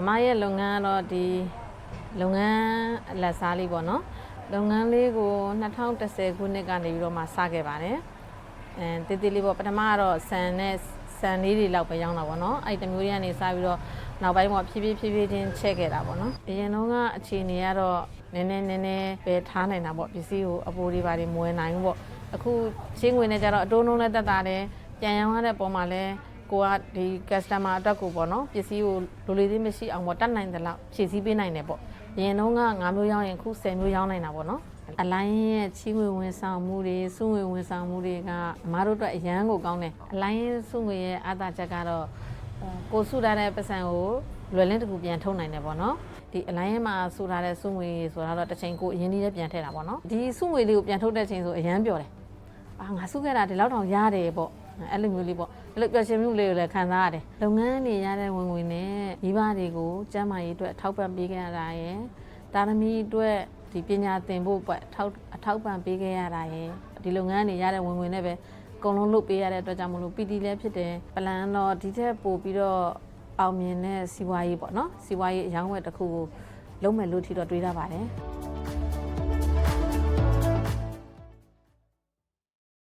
အမရဲ့လုပ်ငန်းကတော့ဒီလုပ်ငန်းလက်စားလေးပေါ့နော်လုပ်ငန်းလေးကို2010ခုနှစ်ကနေပြီးတော့မှစခဲ့ပါတယ်အဲတည်တည်လေးပေါ့ပထမကတော့ဆန်နဲ့ဆန်လေးတွေလောက်ပဲရောင်းတာပေါ့နော်အဲ့ဒီတစ်မျိုးတွေကနေစပြီးတော့နောက်ပိုင်းမှာဖြည်းဖြည်းဖြည်းဖြည်းချင်းချက်ခဲ့တာပေါ့နော်အရင်တော့ကအခြေအနေကတော့နည်းနည်းနည်းနည်းပဲထားနိုင်တာပေါ့ပစ္စည်းကိုအပိုးတွေပါတွေမွေးနိုင်ဘူးပေါ့အခုချင်းငွေနဲ့ကြတော့အတိုးနှုံးနဲ့တက်တာတယ်ပြန်ရောင်းရတဲ့ပုံမှာလဲ ကိုကဒီ customer အတွက်ကိုပေါ့နော်ပစ္စည်းကိုလိုလေသေးမရှိအောင်ပေါ့တတ်နိုင်တယ်လို့ဖြည့်ဆည်းပေးနိုင်တယ်ပေါ့အရင်တော့က9မျိုးရောင်းရင်အခု10မျိုးရောင်းနိုင်တာပေါ့နော်အလိုင်းရဲ့ချီးငွေဝန်ဆောင်မှုတွေစုငွေဝန်ဆောင်မှုတွေကအမားတို့အတွက်အရန်ကိုကောင်းတယ်အလိုင်းရဲ့စုငွေရဲ့အသာချက်ကတော့ကိုစုထားတဲ့ပတ်စံကိုလွယ်လင်းတစ်ခုပြန်ထုတ်နိုင်တယ်ပေါ့နော်ဒီအလိုင်းရဲမှာစုထားတဲ့စုငွေဆိုတာတော့တစ်ချိန်ကိုအရင်ကြီးလည်းပြန်ထည့်တာပေါ့နော်ဒီစုငွေလေးကိုပြန်ထုတ်တဲ့ချိန်ဆိုအရန်ပျော်တယ်အာငါစုခဲ့တာဒီလောက်တောင်ရတယ်ပေါ့ အဲ့လိုမျိုးလေးပေါ့အဲ့လိုပျော်ရွှင်မှုလေးကိုလည်းခံစားရတယ်လုပ်ငန်းတွေရတဲ့ဝင်ငွေနဲ့မိဘတွေကိုကျန်းမာရေးအတွက်ထောက်ပံ့ပေးခဲ့ရတာရယ်တာသမီအတွက်ဒီပညာသင်ဖို့ပေါ့ထောက်အထောက်ပံ့ပေးခဲ့ရတာရယ်ဒီလုပ်ငန်းတွေရတဲ့ဝင်ငွေနဲ့ပဲအကုန်လုံးလုပ်ပေးရတဲ့အတွက်ကြောင့်မလို့ပီတီလည်းဖြစ်တယ်ပလန်တော့ဒီထက်ပိုပြီးတော့အောင်မြင်တဲ့စီးပွားရေးပေါ့နော်စီးပွားရေးအယောင်းဝယ်တစ်ခုကိုလုံးမယ်လို့ထီတော့တွေးရပါတယ်